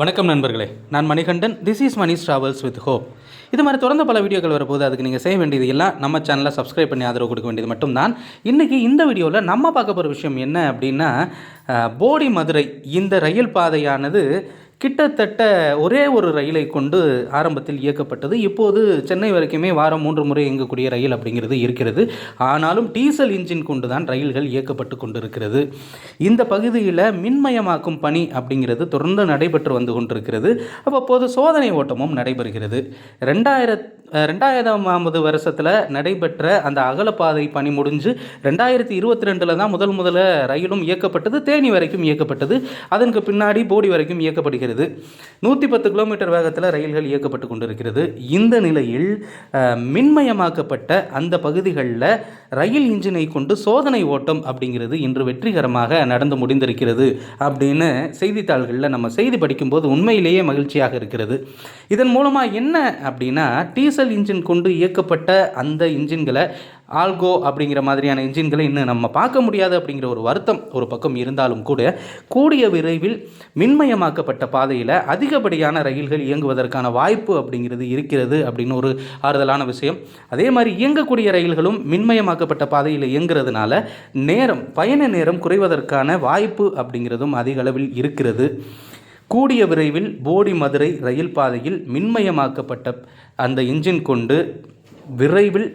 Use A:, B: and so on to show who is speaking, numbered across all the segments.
A: வணக்கம் நண்பர்களே. நான் Manikandan. This is Mani travels with hope இது மாதிரி தொடர்ந்து பல வீடியோக்கள் வரப்போது அதுக்கு நீங்கள் செய்ய வேண்டியது எல்லாம் நம்ம சேனலை சப்ஸ்கிரைப் பண்ணி ஆதரவு கொடுக்க வேண்டியது மட்டும்தான் இன்றைக்கி இந்த வீடியோவில் நம்ம பார்க்க போகிற விஷயம் என்ன அப்படின்னா போடி மதுரை. இந்த ரயில் பாதையானது கிட்டத்தட்ட ஒரே ஒரு ரயிலை கொண்டு ஆரம்பத்தில் இயக்கப்பட்டது. இப்போது சென்னை வரைக்குமே வாரம் மூன்று முறை இயங்கக்கூடிய ரயில் அப்படிங்கிறது இருக்கிறது. ஆனாலும் டீசல் இன்ஜின் கொண்டு தான் ரயில்கள் இயக்கப்பட்டு கொண்டிருக்கிறது. இந்த பகுதியில் மின்மயமாக்கும் பணி அப்படிங்கிறது தொடர்ந்து நடைபெற்று வந்து கொண்டிருக்கிறது. அவ்வப்போது சோதனை ஓட்டமும் நடைபெறுகிறது. ரெண்டாயிரத் ரெண்டாயிரமாவது வருஷத்தில் நடைபெற்ற அந்த அகலப்பாதை பணி முடிஞ்சு ரெண்டாயிரத்தி இருபத்தி ரெண்டில் தான் முதல் முதல்ல ரயிலும் இயக்கப்பட்டது. தேனி வரைக்கும் இயக்கப்பட்டது. அதற்கு பின்னாடி போடி வரைக்கும் இயக்கப்படுகிறது. நூற்றி பத்து கிலோமீட்டர் வேகத்தில் ரயில்கள் இயக்கப்பட்டு கொண்டிருக்கிறது. இந்த நிலையில் மின்மயமாக்கப்பட்ட அந்த பகுதிகளில் ரயில் இன்ஜினை கொண்டு சோதனை ஓட்டம் அப்படிங்கிறது இன்று வெற்றிகரமாக நடந்து முடிந்திருக்கிறது அப்படின்னு செய்தித்தாள்களில் நம்ம செய்தி படிக்கும்போது உண்மையிலேயே மகிழ்ச்சியாக இருக்கிறது. இதன் மூலமாக என்ன அப்படின்னா டீசல் இன்ஜின் கொண்டு இயக்கப்பட்ட அந்த இன்ஜின்களை ஆல்கோ அப்படிங்கிற மாதிரியான இன்ஜின்களை இன்னும் நம்ம பார்க்க முடியாது அப்படிங்கிற ஒரு வருத்தம் ஒரு பக்கம் இருந்தாலும் கூட கூடிய விரைவில் மின்மயமாக்கப்பட்ட பாதையில் அதிகப்படியான ரயில்கள் இயங்குவதற்கான வாய்ப்பு அப்படிங்கிறது இருக்கிறது அப்படின்னு ஒரு ஆறுதலான விஷயம். அதே மாதிரி இயங்கக்கூடிய ரயில்களும் மின்மயமாக்கப்பட்ட பாதையில் இயங்குறதுனால நேரம் பயண நேரம் குறைவதற்கான வாய்ப்பு அப்படிங்கிறதும் அதிக அளவில் இருக்கிறது. கூடிய விரைவில் போடி மதுரை ரயில் பாதையில் மின்மயமாக்கப்பட்ட அந்த இன்ஜின் கொண்டு விரைவில்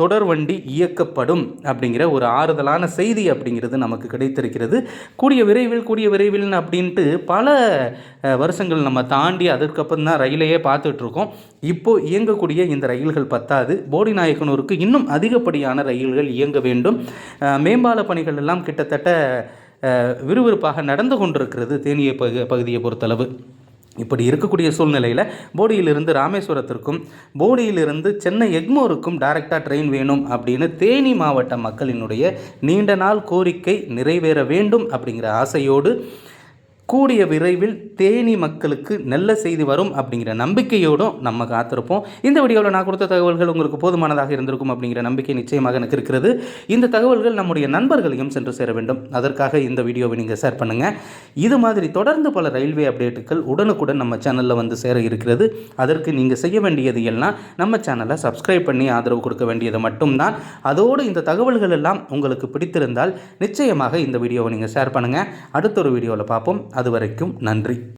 A: தொடர் வண்டி இயக்கப்படும் அப்படிங்கிற ஒரு ஆறுதலான செய்தி அப்படிங்கிறது நமக்கு கிடைத்திருக்கிறது. கூடிய விரைவில் கூடிய விரைவில் அப்படின்ட்டு பல வருஷங்கள் நம்ம தாண்டி அதுக்கப்புறம் தான் ரயிலையே பார்த்துட்ருக்கோம். இப்போது இயங்கக்கூடிய இந்த ரயில்கள் பத்தாது. போடி நாயக்கனூருக்கு இன்னும் அதிகப்படியான ரயில்கள் இயங்க வேண்டும். மேம்பால பணிகள் எல்லாம் கிட்டத்தட்ட விறுவிறுப்பாக நடந்து கொண்டிருக்கிறது தேனிய பகு பகுதியை பொறுத்தளவு. இப்படி இருக்கக்கூடிய சூழ்நிலையில் போடியிலிருந்து ராமேஸ்வரத்திற்கும் போடியிலிருந்து சென்னை எக்மோருக்கும் டைரெக்டாக ட்ரெயின் வேணும் அப்படின்னு தேனி மாவட்ட மக்களினுடைய நீண்ட நாள் கோரிக்கை நிறைவேற வேண்டும் அப்படிங்கிற ஆசையோடு கூடிய விரைவில் தேனி மக்களுக்கு நல்ல செய்தி வரும் அப்படிங்கிற நம்பிக்கையோடும் நம்ம காத்திருப்போம். இந்த வீடியோவில் நான் கொடுத்த தகவல்கள் உங்களுக்கு போதுமானதாக இருந்திருக்கும் அப்படிங்கிற நம்பிக்கை நிச்சயமாக எனக்கு இருக்கிறது. இந்த தகவல்கள் நம்முடைய நண்பர்களையும் சென்று சேர வேண்டும். அதற்காக இந்த வீடியோவை நீங்கள் ஷேர் பண்ணுங்கள் இது மாதிரி தொடர்ந்து பல ரயில்வே அப்டேட்டுகள் உடனுக்குடன் நம்ம சேனலில் வந்து சேர இருக்கிறது. அதற்கு நீங்கள் செய்ய வேண்டியது எல்லாம் நம்ம சேனலை சப்ஸ்கிரைப் பண்ணி ஆதரவு கொடுக்க வேண்டியது மட்டும்தான். அதோடு இந்த தகவல்கள் எல்லாம் உங்களுக்கு பிடித்திருந்தால் நிச்சயமாக இந்த வீடியோவை நீங்கள் ஷேர் பண்ணுங்கள் அடுத்த ஒரு வீடியோவில் பார்ப்போம். அது வரைக்கும் நன்றி.